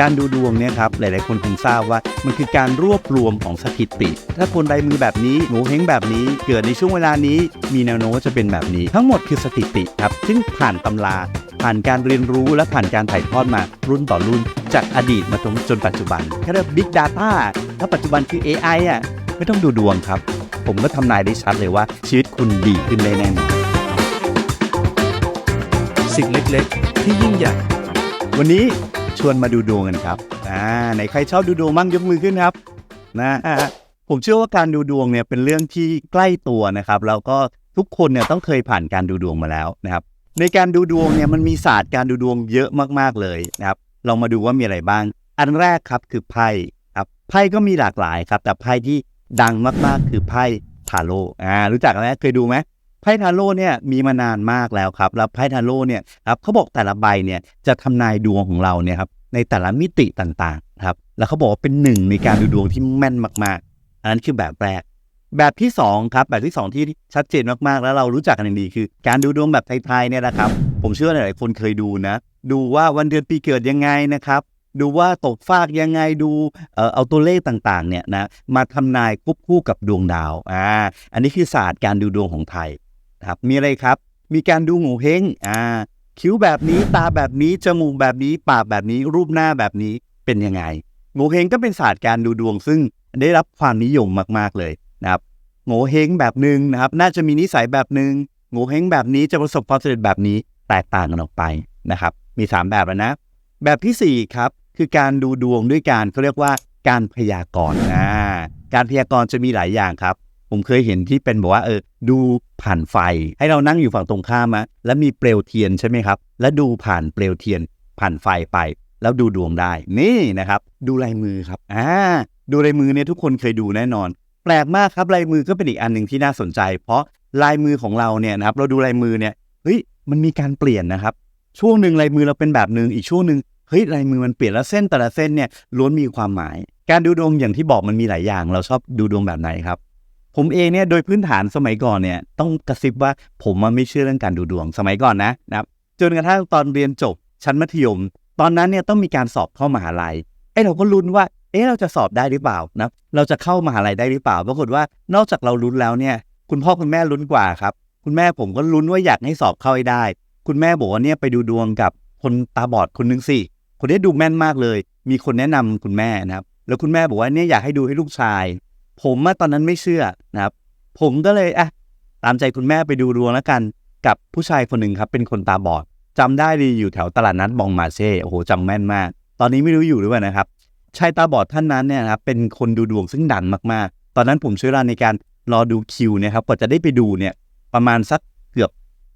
การดูดวงเนี่ยครับหลาย ๆ คนคงทราบว่ามันคือการรวบรวมของสถิติ ถ้าคนใดมือแบบนี้หนูเฮงแบบนี้เกิดในช่วงเวลานี้ มีแนวโน้มว่าจะเป็นแบบนี้ ทั้งหมดคือสถิติครับซึ่งผ่านตำรา ผ่านการเรียนรู้และผ่านการถ่ายทอดมารุ่นต่อรุ่น จากอดีตมาจนจนปัจจุบันแค่เรียก Big Data ถ้าปัจจุบันคือ AI อะไม่ต้องดูดวงครับ ผมก็ทำนายได้ชัดเลยว่า ชีวิตคุณดีขึ้นแน่นอนสิ่งเล็ก ๆ ที่ยิ่งใหญ่วันนี้ ชวนมาดูดวงกันครับอ่าไหนใครชอบดูดวงมั่งยกมือขึ้นครับนะผมเชื่อว่าการดูดวงเนี่ยเป็นเรื่องที่ใกล้ตัวนะครับ แล้วก็ทุกคนเนี่ยต้องเคยผ่านการดูดวงมาแล้วนะครับ ในการดูดวงเนี่ยมันมีศาสตร์การดูดวงเยอะมากๆเลยนะครับลองมาดูว่ามีอะไรบ้าง อันแรกครับคือไพ่ครับไพ่ก็มีหลากหลายครับ แต่ไพ่ที่ดังมากๆคือไพ่ทาโร่อ่ารู้จักไหมเคยดูไหม ไพ่ทาโร่เนี่ยมีมานานมากแล้วครับ แล้วไพ่ทาโร่เนี่ยครับเขาบอกแต่ละใบเนี่ยจะทำนายดวงของเราเนี่ยครับในแต่ละมิติต่างๆครับแล้วเขาบอกว่าเป็นหนึ่งในการดูดวงที่แม่นมากๆ อันนั้นคือแบบแรก แบบที่สองครับแบบที่สองที่ชัดเจนมากๆ แล้วเรารู้จักกันอย่างดีคือ การดูดวงแบบไทยๆเนี่ยนะครับ ผมเชื่อว่าหลายๆคนเคยดูนะ ดูว่าวันเดือนปีเกิดยังไงนะครับดูว่าตกฟากยังไงดูเอ่อเอาตัวเลขต่างๆเนี่ยนะมาทำนายควบคู่กับดวงดาวอ่าอันนี้คือศาสตร์การดูดวงของไทย ครับ มีอะไรครับ มีการดูโงูเฮงอ่า คิ้วแบบนี้ตาแบบนี้ จมูกแบบนี้ ปากแบบนี้ รูปหน้าแบบนี้เป็นยังไงโงูเฮงก็เป็นศาสตร์การดูดวง ซึ่งได้รับความนิยมมาก ๆเลยนะครับโง่เฮงแบบหนึ่งนะครับ น่าจะมีนิสัยแบบหนึ่งโง่เฮงแบบนี้จะประสบความสำเร็จแบบนี้แตกต่างกันออกไปนะครับ มี 3 แบบแล้วนะ แบบทีสี่4 ครับ คือการดูดวงด้วยการเขาเรียกว่าการพยากรณ์อ่าการพยากรณ์จะมีหลายอย่างครับ ผมเคยเห็นที่เป็นบอกว่าเออดูผ่านไฟ ให้เรานั่งอยู่ฝั่งตรงข้ามอะแล้วมีเปลวเทียนใช่ไหมครับ แล้วดูผ่านเปลวเทียนผ่านไฟไป แล้วดูดวงได้ นี่นะครับ ดูลายมือครับอ่าดูลายมือเนี่ยทุกคนเคยดูแน่นอน แปลกมากครับลายมือก็เป็นอีกอันหนึ่งที่น่าสนใจ เพราะลายมือของเราเนี่ยนะครับ เราดูลายมือเนี่ยเฮ้ยมันมีการเปลี่ยนนะครับ ช่วงหนึ่งลายมือเราเป็นแบบหนึ่งอีกช่วงหนึ่งเฮ้ยลายมือมันเปลี่ยนแล้วเส้นแต่ละเส้นเนี่ยล้วนมีความหมาย การดูดวงอย่างที่บอกมันมีหลายอย่าง เราชอบดูดวงแบบไหนครับ ผมเองเนี่ยโดยพื้นฐานสมัยก่อนเนี่ยต้องกระซิบว่าผมมันไม่เชื่อเรื่องการดูดวงสมัยก่อนนะนะครับจนกระทั่งตอนเรียนจบชั้นมัธยม ตอนนั้นเนี่ยต้องมีการสอบเข้ามหาลัยไอ้เราก็ลุ้นว่าเอ๊ะเราจะสอบได้หรือเปล่านะเราจะเข้ามหาลัยได้หรือเปล่าปรากฏว่านอกจากเราลุ้นแล้วเนี่ย คุณพ่อคุณแม่ลุ้นกว่าครับ คุณแม่ผมก็ลุ้นว่าอยากให้สอบเข้าให้ได้ คุณแม่บอกว่าเนี่ยไปดูดวงกับคนตาบอดคนหนึงสิคนนี้ดูแม่นมากเลย มีคนแนะนำคุณแม่นะครับแล้วคุณแม่บอกว่าเนี่ยอยากให้ดูให้ลูกชาย ผมอตอนนั้นไม่เชื่อนะครับ ผมก็เลยอะตามใจคุณแม่ไปดูดวงแล้วกันกับผู้ชายคนหนึ่งครับ เป็นคนตาบอดจำได้ดีอยู่แถวตลาดนัดบองมาเช่โอ้โหจำแม่นมาก ตอนนี้ไม่รู้อยู่หรือเปล่านะครับชายตาบอดท่านนั้นเนี่ยครับเป็นคนดูดวงซึ่งดังมากๆ ตอนนั้นผมช้เวลานในการรอดูคิวเนี่ยครับกว่าจะได้ไปดูเนี่ยประมาณสักเกือบ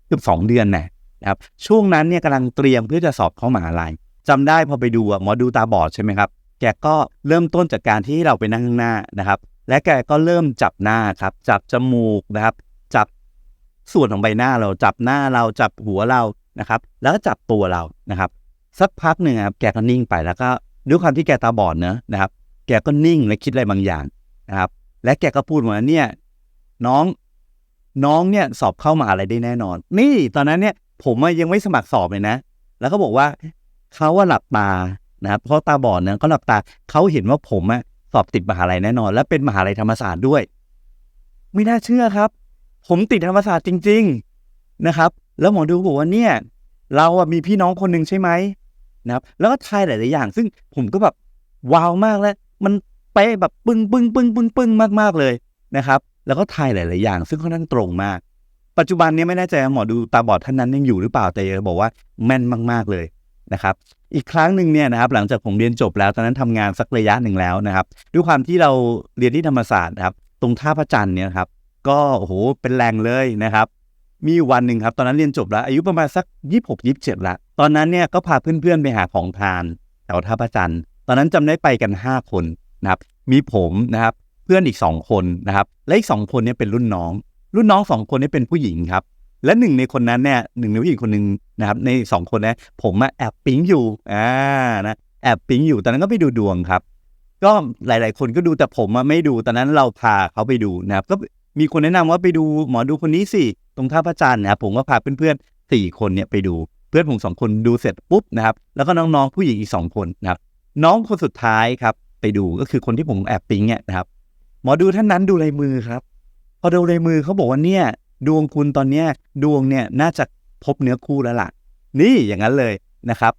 เกือบสองเดือนนะนะครับช่วงนั้นเนี่ยกำลังเตรียมเพื่อจะสอบเข้ามหาลัยจำได้พอไปดูหมอดูตาบอดใช่ไหมครับแกก็เริ่มต้นจากการที่เราไปนั่งข้างหน้านะครับ และแกก็เริ่มจับหน้าครับ จับจมูกนะครับ จับส่วนของใบหน้าเราจับหน้าเราจับหัวเรานะครับ แล้วก็จับตัวเรานะครับ สักพักหนึ่งครับแกก็นิ่งไปแล้วก็ด้วยความที่แกตาบอดเนอะนะครับ แกก็นิ่งและคิดอะไรบางอย่างนะครับ และแกก็พูดว่าเนี่ยน้องน้องเนี่ยสอบเข้ามาอะไรได้แน่นอน นี่ตอนนั้นเนี่ยผมยังไม่สมัครสอบเลยนะ แล้วเขาบอกว่าเขาว่าหลับตานะครับเพราะตาบอดเนี่ยเขาหลับตาเขาเห็นว่าผมอะ สอบติดมหาลัยแน่นอน และเป็นมหาลัยธรรมศาสตร์ด้วย ไม่น่าเชื่อครับ ผมติดธรรมศาสตร์จริง ๆนะครับ แล้วหมอดูบอกว่าเนี่ย เราอะมีพี่น้องคนหนึ่งใช่ไหมนะครับ แล้วก็ทายหลายๆอย่าง ซึ่งผมก็แบบว้าวมากแล้ว มันเป๊ะแบบปึ้งปึ้งปึ้งปึ้งปึ้งมากๆเลยนะครับ แล้วก็ทายหลายๆอย่าง ซึ่งค่อนข้างตรงมาก ปัจจุบันนี้ไม่แน่ใจว่าหมอดูตาบอดท่านนั้นยังอยู่หรือเปล่าแต่จะบอกว่าแม่นมาก ๆเลยนะครับ อีกครั้งหนึ่งเนี่ยนะครับหลังจากผมเรียนจบแล้วตอนนั้นทำงานสักระยะหนึ่งแล้วนะครับ ด้วยความที่เราเรียนที่ธรรมศาสตร์นะครับ ตรงท่าพระจันทร์เนี่ยครับก็โอ้โหเป็นแรงเลยนะครับ มีวันหนึ่งครับ ตอนนั้นเรียนจบแล้ว อายุประมาณสักยี่หกยี่เจ็ดละตอนนั้นเนี่ยก็พาเพื่อนๆไปหาของทานแถวท่าพระจันทร์ตอนนั้นจำได้ไปกัน 5 คนนะครับมีผมนะครับ เพื่อนอีก 2 คนนะครับและอีก2คนเนี่ยเป็นรุ่นน้อง รุ่นน้อง2คนนี่เป็นผู้หญิงครับ และหนึ่งในคนนั้นเนี่ยหนึ่งในผู้หญิงคนหนึ่งนะครับในสองคนนะผมอะแอบปิ๊งอยู่อ่านะแอบปิ๊งอยู่ตอนนั้นก็ไปดูดวงครับ ก็หลาย ๆ คนก็ดูแต่ผมอะไม่ดูตอนนั้นเราพาเขาไปดูนะครับ ก็มีคนแนะนำว่าไปดูหมอดูคนนี้สิตรงท่าพระจันทร์นะครับผมก็พาเพื่อนๆสี่คนเนี่ยไปดูเพื่อนผมสองคนดูเสร็จปุ๊บนะครับ แล้วก็น้องๆผู้หญิงอีกสองคนนะครับน้องคนสุดท้ายครับ ไปดูก็คือคนที่ผมแอบปิ๊งเนี่ยนะครับ หมอดูท่านนั้นดูลายมือครับ พอดูลายมือเขาบอกว่าเนี่ย ดวงคุณตอนนี้ดวงเนี่ยน่าจะพบเนื้อคู่แล้วล่ะ นี่อย่างนั้นเลยนะครับ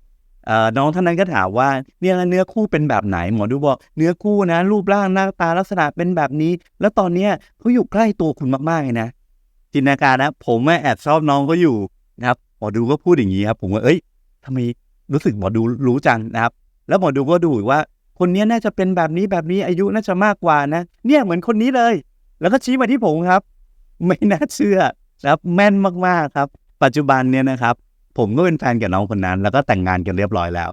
น้องท่านนั้นก็ถามว่าเนี่ยแล้วเนื้อคู่เป็นแบบไหนหมอดูบอกเนื้อคู่นะ รูปร่างหน้าตาลักษณะเป็นแบบนี้ แล้วตอนเนี้ยเขาอยู่ใกล้ตัวคุณมากๆเลยนะจินตนาการนะ ผมแอบชอบน้องเขาอยู่นะครับหมอดูก็พูดอย่างนี้ครับ ผมว่าเอ้ยทำไมรู้สึกหมอดูรู้จังนะครับ แล้วหมอดูก็ดูว่า คนนี้น่าจะเป็นแบบนี้แบบนี้อายุน่าจะมากกว่านะ เนี่ยเหมือนคนนี้เลย แล้วก็ชี้มาที่ผมครับ ไม่น่าเชื่อนะครับแม่นมากๆครับ ปัจจุบันเนี่ยนะครับ ผมก็เป็นแฟนกับน้องคนนั้น แล้วก็แต่งงานกันเรียบร้อยแล้ว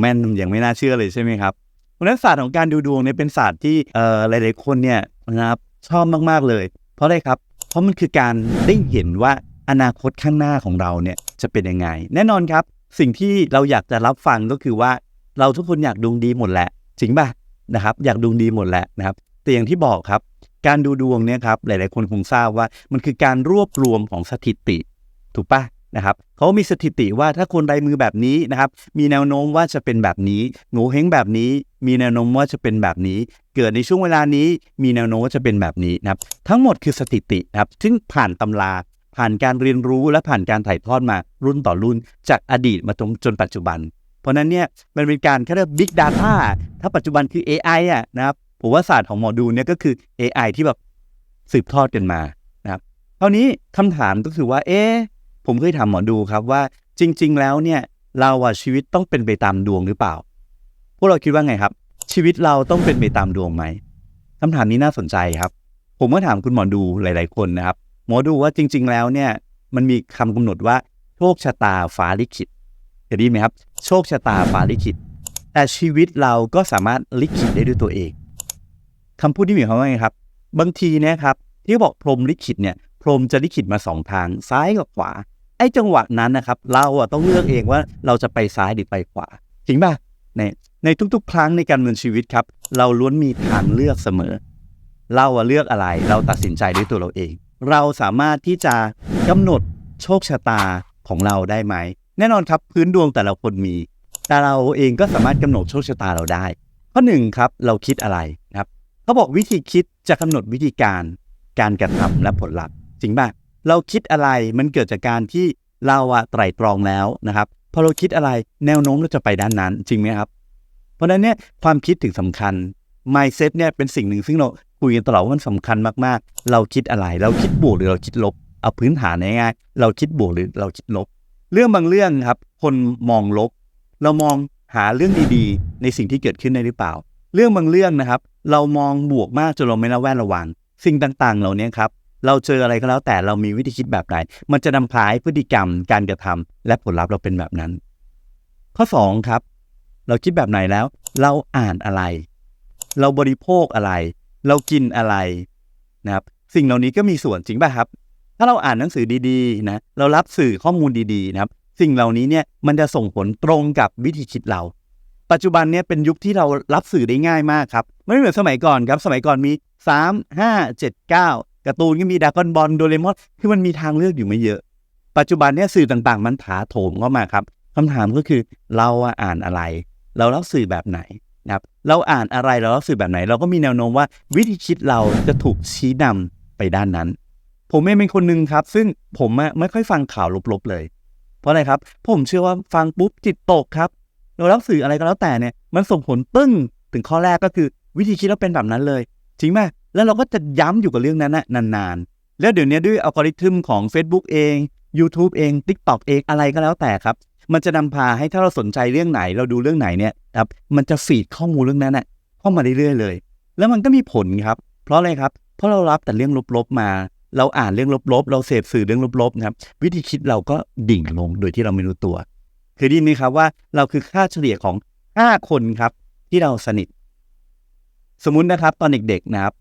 แม่นอย่างไม่น่าเชื่อเลยใช่ไหมครับเพราะฉะนั้นศาสตร์ของการดูดวงเนี่ยเป็นศาสตร์ที่เอ่อหลายๆคนเนี่ยนะครับชอบมากๆเลย เพราะอะไรครับ เพราะมันคือการได้เห็นว่าอนาคตข้างหน้าของเราเนี่ยจะเป็นยังไง แน่นอนครับ สิ่งที่เราอยากจะรับฟังก็คือว่าเราทุกคนอยากดวงดีหมดแหละจริงป่ะนะครับ อยากดวงดีหมดแหละนะครับ แต่อย่างที่บอกครับการดูดวงเนี่ยครับหลายๆคนคงทราบว่ามันคือการรวบรวมของสถิติถูกปะนะครับเขามีสถิติว่าถ้าคนลายมือแบบนี้นะครับมีแนวโน้มว่าจะเป็นแบบนี้หนูเฮงแบบนี้ มีแนวโน้มว่าจะเป็นแบบนี้ เกิดในช่วงเวลานี้มีแนวโน้มว่าจะเป็นแบบนี้นะครับทั้งหมดคือสถิตินะครับซึ่งผ่านตำราผ่านการเรียนรู้และผ่านการถ่ายทอดมารุ่นต่อรุ่น จากอดีตมาจนจนปัจจุบัน เพราะนั้นเนี่ยมันเป็นการเขาเรียก big data ถ้าปัจจุบันคือ AI อะนะครับ ผมว่าศาสตร์ของหมอดูเนี่ยก็คือ AI ที่แบบสืบทอดกันมานะครับครานี้คำถามก็คือว่า เอ๊ะผมเคยถามหมอดูครับว่าจริง ๆ แล้วเนี่ยเราอะชีวิตต้องเป็นไปตามดวงหรือเปล่า พวกเราคิดว่าไงครับ ชีวิตเราต้องเป็นไปตามดวงไหมคำถามนี้น่าสนใจครับ ผมก็ถามคุณหมอดูหลาย ๆ คนนะครับ หมอดูว่าจริง ๆ แล้วเนี่ยมันมีคำกำหนดว่าโชคชะตาฟ้าลิขิตเคยได้ยินไหมครับ โชคชะตาฟ้าลิขิตแต่ชีวิตเราก็สามารถลิขิตได้ด้วยตัวเอง คำพูดที่หมายความว่าไงครับ บางทีเนะครับที่บอกพรมลิขิตเนี่ยพรมจะลิขิตมาสองทางซ้ายกับขวา ไอ้จังหวะนั้นนะครับ เราอะต้องเลือกเองว่าเราจะไปซ้ายหรือไปขวาจริงป่ะในในทุกๆ ครั้งในการดำเนินชีวิตครับ เราล้วนมีทางเลือกเสมอ เราอะเลือกอะไรเราตัดสินใจด้วยตัวเราเอง เราสามารถที่จะกำหนดโชคชะตาของเราได้ไหม แน่นอนครับพื้นดวงแต่ละคนมี แต่เราเองก็สามารถกำหนดโชคชะตาเราได้ ข้อหนึ่งครับเราคิดอะไร เขาบอกวิธีคิดจะกำหนดวิธีการการกระทำและผลลัพธ์จริงป่ะเราคิดอะไรมันเกิดจากการที่เราอะไตร่ตรองแล้วนะครับพอเราคิดอะไรแนวโน้มเราจะไปด้านนั้น จริงไหมครับ เพราะฉะนั้นเนี่ยความคิดถึงสำคัญ mindset เนี่ยเป็นสิ่งหนึ่งซึ่งเราคุยกันตลอดว่ามันสำคัญมากๆ เราคิดอะไร เราคิดบวกหรือเราคิดลบเอาพื้นฐานง่ายๆเราคิดบวกหรือเราคิดลบ เรื่องบางเรื่องครับ คนมองลบ เรามองหาเรื่องดีๆ ในสิ่งที่เกิดขึ้นได้หรือเปล่า เรื่องบางเรื่องนะครับ เรามองบวกมากจนเราไม่ระแวดระวัง สิ่งต่างๆ เหล่านี้ครับ เราเจออะไรก็แล้วแต่เรามีวิธีคิดแบบไหน มันจะนำพาให้พฤติกรรม การกระทำและผลลัพธ์เราเป็นแบบนั้น ข้อสองครับ เราคิดแบบไหนแล้ว เราอ่านอะไร เราบริโภคอะไร เรากินอะไรนะครับ สิ่งเหล่านี้ก็มีส่วนจริงป่ะครับ ถ้าเราอ่านหนังสือดีๆนะ เรารับสื่อข้อมูลดีๆนะครับ สิ่งเหล่านี้เนี่ยมันจะส่งผลตรงกับวิธีคิดเรา ปัจจุบันเนี่ยเป็นยุคที่เรารับสื่อได้ง่ายมากครับ ไม่เหมือนสมัยก่อนครับ สมัยก่อนมี 3 5 7 9การ์ตูนก็มีดากอนบอลโดเรมอนคือมันมีทางเลือกอยู่ไม่เยอะ ปัจจุบันเนี่ยสื่อต่างๆ มันถาโถมเข้ามาครับคำถามก็คือเราอ่านอะไร เรารับสื่อแบบไหนนะครับเราอ่านอะไรเรารับสื่อแบบไหน เราก็มีแนวโน้มว่าวิธีคิดเราจะถูกชี้นำไปด้านนั้น ผมเองเป็นคนหนึ่งครับ ซึ่งผมไม่ค่อยฟังข่าวลบๆเลย เพราะอะไรครับ ผมเชื่อว่าฟังปุ๊บจิตตกครับ เรารับสื่ออะไรก็แล้วแต่เนี่ยมันส่งผลปึ้งถึงข้อแรกก็คือวิธีคิดเราเป็นแบบนั้นเลย จริงไหมแล้วเราก็จะย้ำอยู่กับเรื่องนั้นนะนานๆ แล้วเดี๋ยวนี้ด้วยอัลกอริทึมของ Facebook เอง YouTube เอง TikTok เองอะไรก็แล้วแต่ครับ มันจะนำพาให้ถ้าเราสนใจเรื่องไหน เราดูเรื่องไหนเนี่ยครับมันจะฟีดข้อมูลเรื่องนั้นน่ะเข้ามาเรื่อยๆเลย แล้วมันก็มีผลครับ เพราะอะไรครับ เพราะเรารับแต่เรื่องลบๆมา เราอ่านเรื่องลบๆ เราเสพสื่อเรื่องลบๆนะครับวิธีคิดเราก็ดิ่งลงโดยที่เราไม่รู้ตัว เคยได้ยินไหมครับว่าเราคือค่าเฉลี่ยของ 5 คนครับ ที่เราสนิท สมมุตินะครับ ตอนเด็กๆนะครับ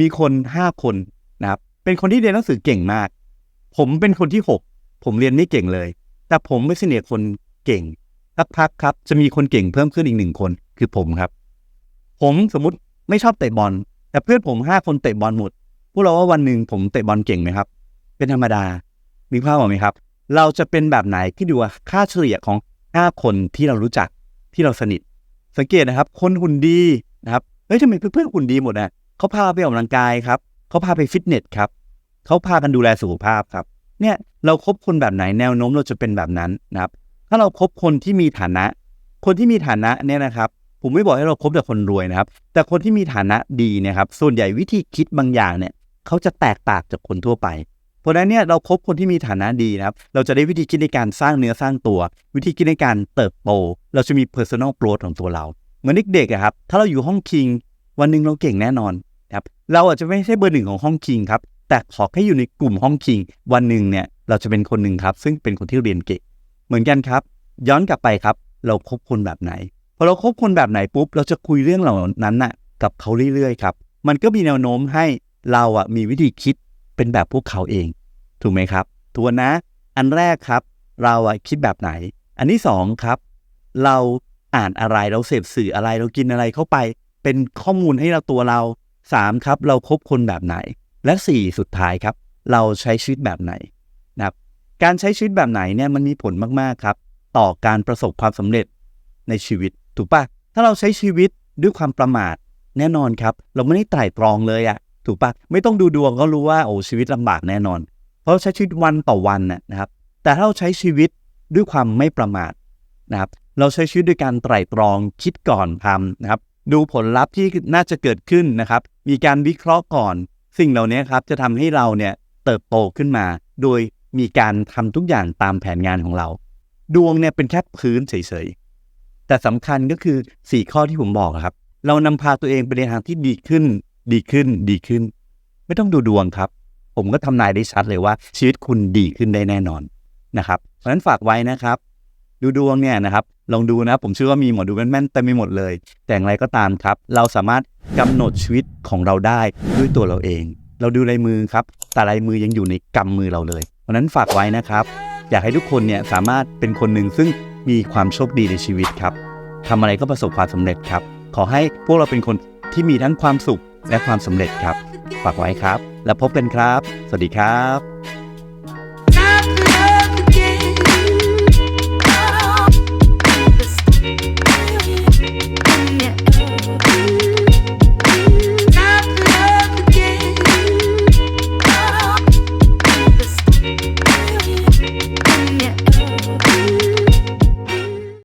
มีคน 5 คนนะครับ เป็นคนที่เรียนหนังสือเก่งมาก ผมเป็นคนที่ 6 ผมเรียนไม่เก่งเลย แต่ผมไม่สนิทคนเก่งสักพักครับจะมีคนเก่งเพิ่มขึ้นอีกหนึ่งคนคือผมครับ ผมสมมติไม่ชอบเตะบอล แต่เพื่อนผมห้าคนเตะบอลหมดพวกเราว่าวันหนึ่งผมเตะบอลเก่งไหมครับ เป็นธรรมดามีภาพออกไหมครับ เราจะเป็นแบบไหนที่ดูว่าค่าเฉลี่ยของ 5 คนที่เรารู้จักที่เราสนิท สังเกตนะครับ คนหุ่นดีนะครับเฮ้ยทำไมเพื่อนๆหุ่นดีหมดอะเขาพาไปออกกำลังกายครับเขาพาไปฟิตเนสครับเขาพากันดูแลสุขภาพครับ เนี่ยเราคบคนแบบไหนแนวโน้มเราจะเป็นแบบนั้นนะครับ ถ้าเราคบคนที่มีฐานะ คนที่มีฐานะเนี่ยนะครับ ผมไม่บอกให้เราคบแต่คนรวยนะครับ แต่คนที่มีฐานะดีนะครับ ส่วนใหญ่วิธีคิดบางอย่างเนี่ยเขาจะแตกต่างจากคนทั่วไป เพราะนั้นเนี่ยเราคบคนที่มีฐานะดีนะครับ เราจะได้วิธีคิดในการสร้างเนื้อสร้างตัว วิธีคิดในการเติบโต เราจะมี personal growth ของตัวเรา เหมือนเด็กๆครับถ้าเราอยู่ห้องคิง วันหนึ่งเราเก่งแน่นอนครับเราอาจจะไม่ใช่เบอร์หนึ่งของห้องคิงครับแต่ขอแค่อยู่ในกลุ่มห้องคิง วันหนึ่งเนี่ยเราจะเป็นคนหนึ่งครับ ซึ่งเป็นคนที่เรียนเก่งเหมือนกันครับ ย้อนกลับไปครับ เราคบคนแบบไหนพอเราคบคนแบบไหนปุ๊บเราจะคุยเรื่องเหล่านั้นน่ะกับเขาเรื่อยๆครับมันก็มีแนวโน้มให้เราอะมีวิธีคิด เป็นแบบพวกเขาเอง ถูกไหมครับทวนนะ อันแรกครับ เราคิดแบบไหน อันที่สองครับ เราอ่านอะไรเราเสพสื่ออะไรเรากินอะไรเข้าไป เป็นข้อมูลให้เราตัวเราสามครับ เราคบคนแบบไหน และสี่สุดท้ายครับ เราใช้ชีวิตแบบไหนนะครับการใช้ชีวิตแบบไหนเนี่ยมันมีผลมากๆครับ ต่อการประสบความสำเร็จในชีวิต ถูกปะถ้าเราใช้ชีวิตด้วยความประมาทแน่นอนครับ เราไม่ได้ไตร่ตรองเลยอะ ถูกปะไม่ต้องดูดวงก็รู้ว่าโอ้ชีวิตลำบากแน่นอน เพราะใช้ชีวิตวันต่อวันนะครับ แต่ถ้าเราใช้ชีวิตด้วยความไม่ประมาทนะครับ เราใช้ชีวิตด้วยการไตร่ตรองคิดก่อนทำนะครับ ดูผลลัพธ์ที่น่าจะเกิดขึ้นนะครับ มีการวิเคราะห์ก่อน สิ่งเหล่านี้ครับจะทำให้เราเนี่ยเติบโตขึ้นมา โดยมีการทำทุกอย่างตามแผนงานของเรา ดวงเนี่ยเป็นแค่พื้นเฉยๆแต่สำคัญก็คือ 4 ข้อที่ผมบอกครับ เรานำพาตัวเองไปในทางที่ดีขึ้น ดีขึ้นดีขึ้น ไม่ต้องดูดวงครับ ผมก็ทำนายได้ชัดเลยว่า ชีวิตคุณดีขึ้นได้แน่นอนนะครับ เพราะฉะนั้นฝากไว้นะครับ ดูดวงเนี่ยนะครับ ลองดูนะ ผมเชื่อว่ามีหมอดูแม่นๆเต็มไปหมดเลย แต่อย่างไรก็ตามครับ เราสามารถกำหนดชีวิตของเราได้ด้วยตัวเราเอง เราดูลายมือครับ แต่ลายมือยังอยู่ในกำมือเราเลย เพราะฉะนั้นฝากไว้นะครับ อยากให้ทุกคนเนี่ยสามารถเป็นคนหนึ่งซึ่งมีความโชคดีในชีวิตครับทำอะไรก็ประสบความสำเร็จครับ ขอให้พวกเราเป็นคนที่มีทั้งความสุข และความสำเร็จครับ ฝากไว้ครับ แล้วพบกันครับ สวัสดีครับ